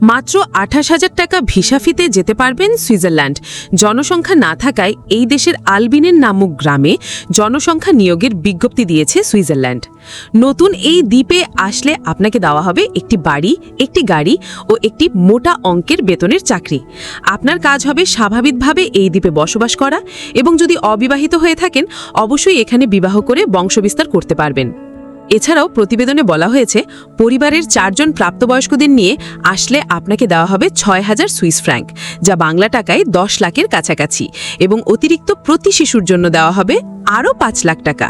মাত্র আঠাশ হাজার টাকা ভিসা ফিতে যেতে পারবেন সুইজারল্যান্ড। জনসংখ্যা না থাকায় এই দেশের আলবিনের নামক গ্রামে জনসংখ্যা নিয়োগের বিজ্ঞপ্তি দিয়েছে সুইজারল্যান্ড। নতুন এই দ্বীপে আসলে আপনাকে দেওয়া হবে একটি বাড়ি, একটি গাড়ি ও একটি মোটা অঙ্কের বেতনের চাকরি। আপনার কাজ হবে স্বাভাবিকভাবে এই দ্বীপে বসবাস করা এবং যদি অবিবাহিত হয়ে থাকেন, অবশ্যই এখানে বিবাহ করে বংশবিস্তার করতে পারবেন। এছাড়াও প্রতিবেদনে বলা হয়েছে, পরিবারের চারজন প্রাপ্তবয়স্কদের নিয়ে আসলে আপনাকে দেওয়া হবে ছয় হাজার সুইস ফ্র্যাঙ্ক, যা বাংলা টাকায় দশ লাখের কাছাকাছি, এবং অতিরিক্ত প্রতি শিশুর জন্য দেওয়া হবে আরও পাঁচ লাখ টাকা।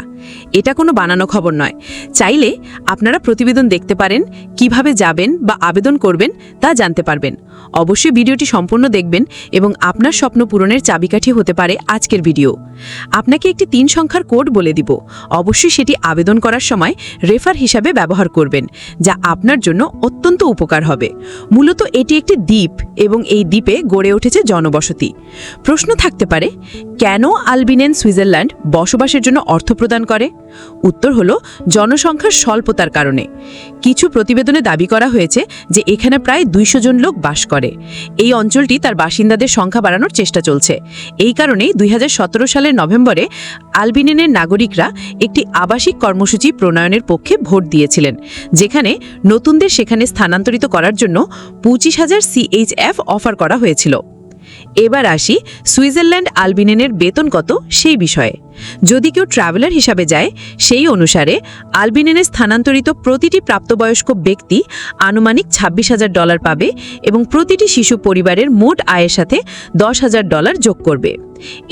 এটা কোনো বানানো খবর নয়। চাইলে আপনারা প্রতিবেদন দেখতে পারেন, কীভাবে যাবেন বা আবেদন করবেন তা জানতে পারবেন। অবশ্যই ভিডিওটি সম্পূর্ণ দেখবেন এবং আপনার স্বপ্ন পূরণের চাবিকাঠি হতে পারে আজকের ভিডিও। আপনাকে একটি তিন সংখ্যার কোড বলে দিব। অবশ্যই সেটি আবেদন করার সময় রেফার হিসাবে ব্যবহার করবেন, যা আপনার জন্য অত্যন্ত উপকার হবে। মূলত এটি একটি দ্বীপ এবং এই দ্বীপে গড়ে উঠেছে জনবসতি। প্রশ্ন থাকতে পারে, কেন আলবিনেন সুইজারল্যান্ড বসবাসের জন্য অর্থ প্রদান করে? উত্তর হল, জনসংখ্যার স্বল্পতার কারণে। কিছু প্রতিবেদনে দাবি করা হয়েছে যে এখানে প্রায় দুইশো জন লোক বাস করে। এই অঞ্চলটি তার বাসিন্দাদের সংখ্যা বাড়ানোর চেষ্টা চলছে। এই কারণেই দুই হাজার সতেরো সালের নভেম্বরে আলবিনেনের নাগরিকরা একটি আবাসিক কর্মসূচি প্রণয়নের পক্ষে ভোট দিয়েছিলেন, যেখানে নতুনদের সেখানে স্থানান্তরিত করার জন্য পঁচিশ হাজার সিএইচএফ অফার করা হয়েছিল। এবার আসি সুইজারল্যান্ড আলবিনেনের বেতন কত সেই বিষয়ে। যদি কেউ ট্রাভেলার হিসাবে যায়, সেই অনুসারে আলবিনেনে স্থানান্তরিত প্রতিটি প্রাপ্তবয়স্ক ব্যক্তি আনুমানিক ছাব্বিশ হাজার ডলার পাবে এবং প্রতিটি শিশু পরিবারের মোট আয়ের সাথে দশ হাজার ডলার যোগ করবে।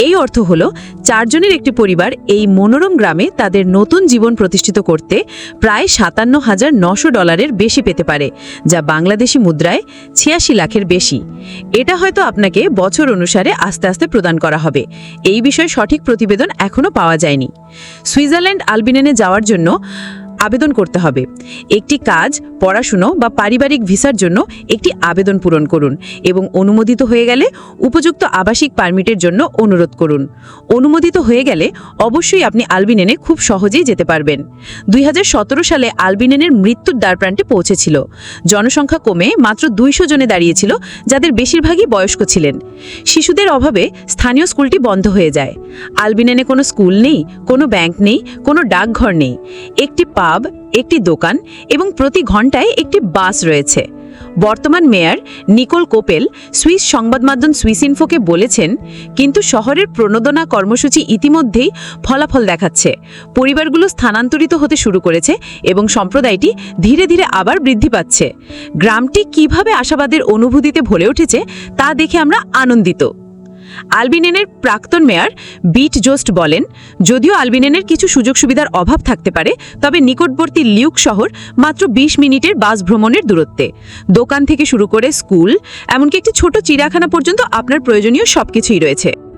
এই অর্থ হল, চারজনের একটি পরিবার এই মনোরম গ্রামে তাদের নতুন জীবন প্রতিষ্ঠিত করতে প্রায় সাতান্ন হাজার নশো ডলারের বেশি পেতে পারে, যা বাংলাদেশি মুদ্রায় ছিয়াশি লাখের বেশি। এটা হয়তো আপনাকে বছর অনুসারে আস্তে আস্তে প্রদান করা হবে। এই বিষয়ে সঠিক প্রতিবেদন এখনও পাওয়া যায়নি। সুইজারল্যান্ড আলবিনেনে যাওয়ার জন্য আবেদন করতে হবে। একটি কাজ, পড়াশুনো বা পারিবারিক ভিসার জন্য একটি আবেদন পূরণ করুন এবং অনুমোদিত হয়ে গেলে উপযুক্ত আবাসিক পারমিটের জন্য অনুরোধ করুন। অনুমোদিত হয়ে গেলে অবশ্যই আপনি আলবিনেনে খুব সহজেই যেতে পারবেন। দুই হাজার সতেরো সালে আলবিনেনের মৃত্যুর দ্বারপ্রান্তে পৌঁছেছিল। জনসংখ্যা কমে মাত্র দুইশো জনে দাঁড়িয়েছিল, যাদের বেশিরভাগই বয়স্ক ছিলেন। শিশুদের অভাবে স্থানীয় স্কুলটি বন্ধ হয়ে যায়। আলবিনেনে কোনো স্কুল নেই, কোনো ব্যাংক নেই, কোনো ডাকঘর নেই। একটি পাব, একটি দোকান এবং প্রতি ঘন্টায় একটি বাস রয়েছে। বর্তমান মেয়র নিকোল কোপেল সুইস সংবাদ মাধ্যম সুইস ইনফোকে বলেছেন, কিন্তু শহরের প্রণোদনা কর্মসূচি ইতিমধ্যেই ফলাফল দেখাচ্ছে। পরিবারগুলো স্থানান্তরিত হতে শুরু করেছে এবং সম্প্রদায়টি ধীরে ধীরে আবার বৃদ্ধি পাচ্ছে। গ্রামটি কীভাবে আশাবাদের অনুভূতিতে ভরে উঠেছে তা দেখে আমরা আনন্দিত। আলবিনেনের প্রাক্তন মেয়র বিট জোস্ট বলেন, যদিও আলবিনেনের কিছু সুযোগ সুবিধার অভাব থাকতে পারে, তবে নিকটবর্তী লিউক শহর মাত্র ২০ মিনিটের বাস ভ্রমণের দূরত্বে। দোকান থেকে শুরু করে স্কুল, এমনকি একটি ছোট চিড়িয়াখানা পর্যন্ত আপনার প্রয়োজনীয় সবকিছুই রয়েছে।